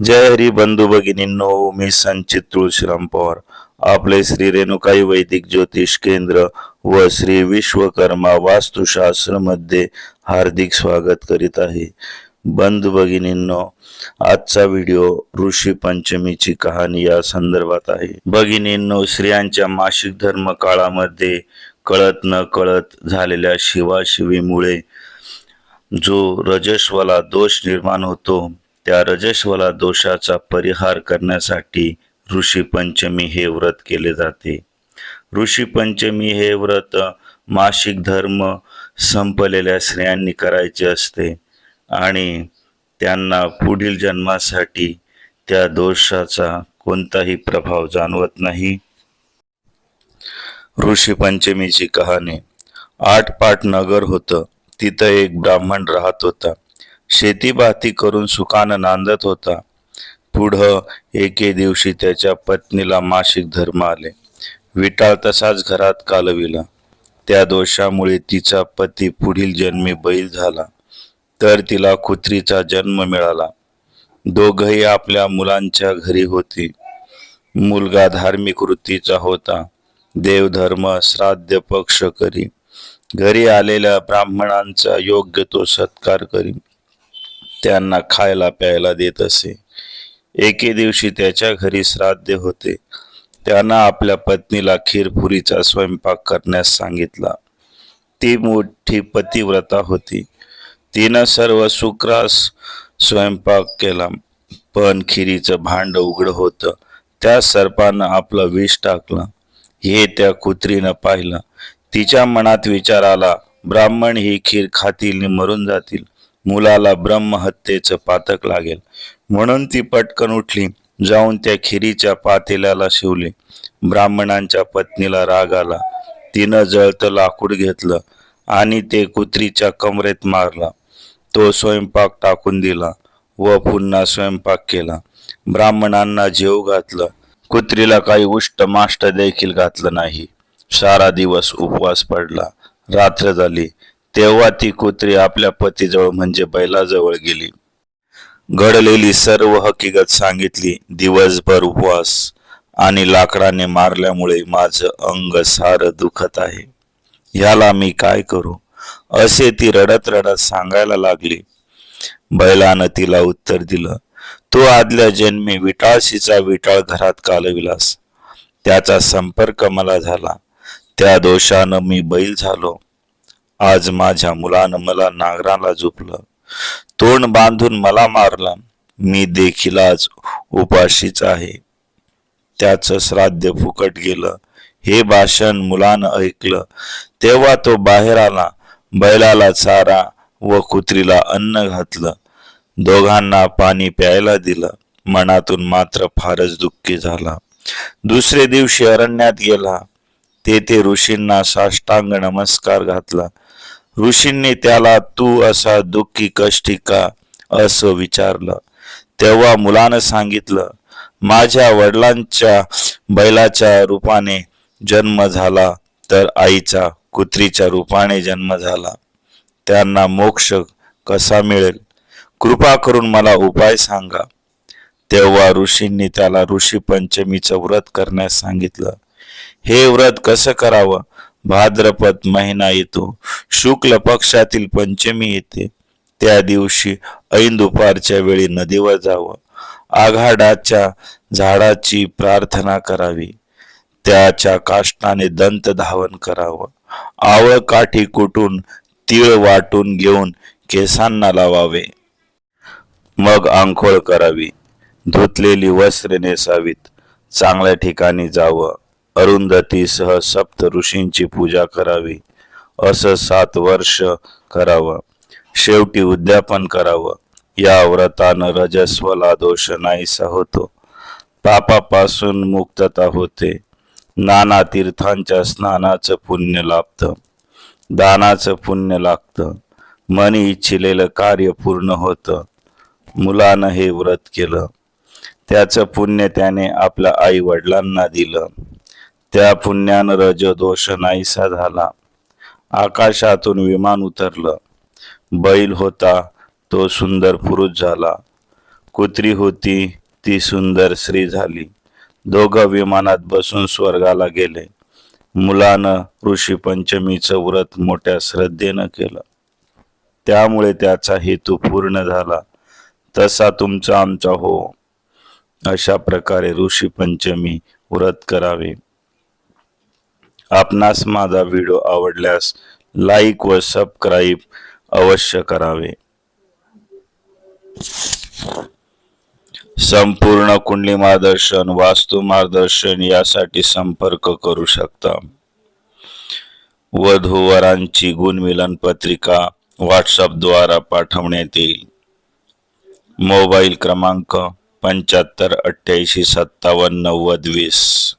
जय हरी बंधू भगिनींनो मी संचित तुळशीराम पवार. आपले श्री रेणुकाई वैदिक ज्योतिष केंद्र व श्री विश्वकर्मा वास्तुशास्त्रमध्ये हार्दिक स्वागत करीत आहे. बंधू भगिनींनो आजचा व्हिडिओ ऋषी पंचमीची कहाणी या संदर्भात आहे. भगिनींनो स्त्रियांच्या मासिक धर्म काळामध्ये कळत न कळत झालेल्या शिवाशिवीमुळे जो रजस्वला दोष निर्माण होतो त्या रजस्वला दोषाचा परिहार करण्यासाठी ऋषी पंचमी हे व्रत केले जाते. ऋषी पंचमी हे व्रत मासिक धर्म संपलेल्या स्त्रियांनी करायचे असते आणि त्यांना पुढील जन्मासाठी त्या दोषाचा कोणताही प्रभाव जाणवत नाही. ऋषी पंचमीची कहाणी आठ पाट नगर होतं तिथं एक ब्राह्मण राहत होता. शेतीबाती करून सुखानं नांदत होता. पुढं एके दिवशी त्याच्या पत्नीला मासिक धर्म आले. विटाळ तसाच घरात कालविला. त्या दोषामुळे तिचा पती पुढील जन्मी बैल झाला. तर तिला कुत्रीचा जन्म मिळाला. दोघही आपल्या मुलांच्या घरी होती. मुलगा धार्मिक वृत्तीचा होता. देवधर्म श्राद्ध पक्ष करी. घरी आलेल्या ब्राह्मणांचा योग्य तो सत्कार करी. त्यांना खायला प्यायला देत असे. एके दिवशी त्याच्या घरी श्राद्ध होते. त्यानं आपल्या पत्नीला खीरपुरीचा स्वयंपाक करण्यास सांगितला. ती मोठी पतिव्रता होती. तिनं सर्व सुक्रास स्वयंपाक केला पण खिरीचं भांड उघड होतं. त्या सर्पानं आपलं विष टाकलं. हे त्या कुत्रीनं पाहिलं. तिच्या मनात विचार आला ब्राह्मण ही खीर खातील मरून जातील. मुलाला ब्रह्महत्येचं पातक लागेल. म्हणून ती पटकन उठली जाऊन त्या खिरीच्या पातेल्याला शिवली. ब्राह्मणांच्या पत्नीला राग आला. तिनं जळतं लाकूड घेतलं आणि ते कुत्रीच्या कमरेत मारला. तो स्वयंपाक टाकून दिला व पुन्हा स्वयंपाक केला. ब्राह्मणांना जेव घातलं. कुत्रीला काही उष्ट माष्ट देखील घातलं नाही. सारा दिवस उपवास पडला. रात्र झाली. तेव्हा ती कुत्री आपल्या पतीजवळ म्हणजे बैलाजवळ गेली. घडलेली सर्व हकीकत सांगितली दिवसभर उपवास आणि लाकडाने मारल्यामुळे माझं अंग सारं दुखत आहे. ह्याला मी काय करू? असे ती रडत रडत सांगायला लागली. बैलानं तिला उत्तर दिलं तू आदल्या जन्मी विटाळशीचा विटाळ घरात कालविलास. त्याचा संपर्क मला झाला. त्या दोषानं मी बैल झालो. आज माझ्या मुलानं मला नांगराला झोपलं. तोंड बांधून मला मारला. मी देखील आज उपाशीच आहे. त्याचं श्राद्ध फुकट गेलं. हे भाषण मुलानं ऐकलं. तेव्हा तो बाहेर आला. बैलाला चारा व कुत्रीला अन्न घातलं. दोघांना पाणी प्यायला दिलं. मनातून मात्र फारच दुःखी झाला. दुसरे दिवशी अरण्यात गेला. तेथे ऋषींना साष्टांग नमस्कार घातला. ऋषींनी त्याला तू असा दुःखी कष्टी का? असं विचारलं. तेव्हा मुलानं सांगितलं माझ्या वडिलांच्या बैलाच्या रूपाने जन्म झाला तर आईचा कुत्रीच्या रूपाने जन्म झाला. त्यांना मोक्ष कसा मिळेल? कृपा करून मला उपाय सांगा. तेव्हा ऋषींनी त्याला ऋषी पंचमीचं व्रत करण्यास सांगितलं. हे व्रत कसं करावं? भाद्रपद महिना येतो. शुक्ल पक्षातील पंचमी येते. त्या दिवशी ऐन दुपारच्या वेळी नदीवर जावं. आघाडाच्या झाडाची प्रार्थना करावी. त्याच्या काष्टाने दंत धावन करावं. आवळ काठी कुटून तीळ वाटून घेऊन केसांना लावावे. मग आंघोळ करावी. धुतलेली वस्त्रे नेसावीत. चांगल्या ठिकाणी जावं. अरुंधतीसह सप्त ऋषींची पूजा करावी. असं सात वर्ष करावं. शेवटी उद्यापन करावं. या व्रतानं रजस्वला दोष नाहीसा होतो. पापापासून मुक्तता होते. नाना तीर्थांच्या स्नानाचं पुण्य लाभतं. दानाचं पुण्य लागतं. मनी इच्छिलेलं कार्य पूर्ण होतं. मुलानं हे व्रत केलं. त्याचं पुण्य त्याने आपल्या आई वडिलांना दिलं. त्या पुण्यानं रज दोष नाहीसा झाला. आकाशातून विमान उतरलं. बैल होता तो सुंदर पुरुष झाला. कुत्री होती ती सुंदर स्त्री झाली. दोघं विमानात बसून स्वर्गाला गेले. मुलानं ऋषी पंचमीचं व्रत मोठ्या श्रद्धेनं केलं. त्यामुळे त्याचा हेतू पूर्ण झाला. तसा तुमचा आमचा हो. अशा प्रकारे ऋषी पंचमी व्रत करावे. आपणास माझा व्हिडिओ आवडल्यास लाईक व सबस्क्राईब अवश्य करावे. संपूर्ण कुंडली मार्गदर्शन वास्तू मार्गदर्शन यासाठी संपर्क करू शकता. वधूवरांची गुणमिलन पत्रिका व्हॉट्सअपद्वारा पाठवण्यात येईल. मोबाईल क्रमांक पंच्याहत्तर अठ्ठ्याऐंशी सत्तावन्न नव्वद वीस.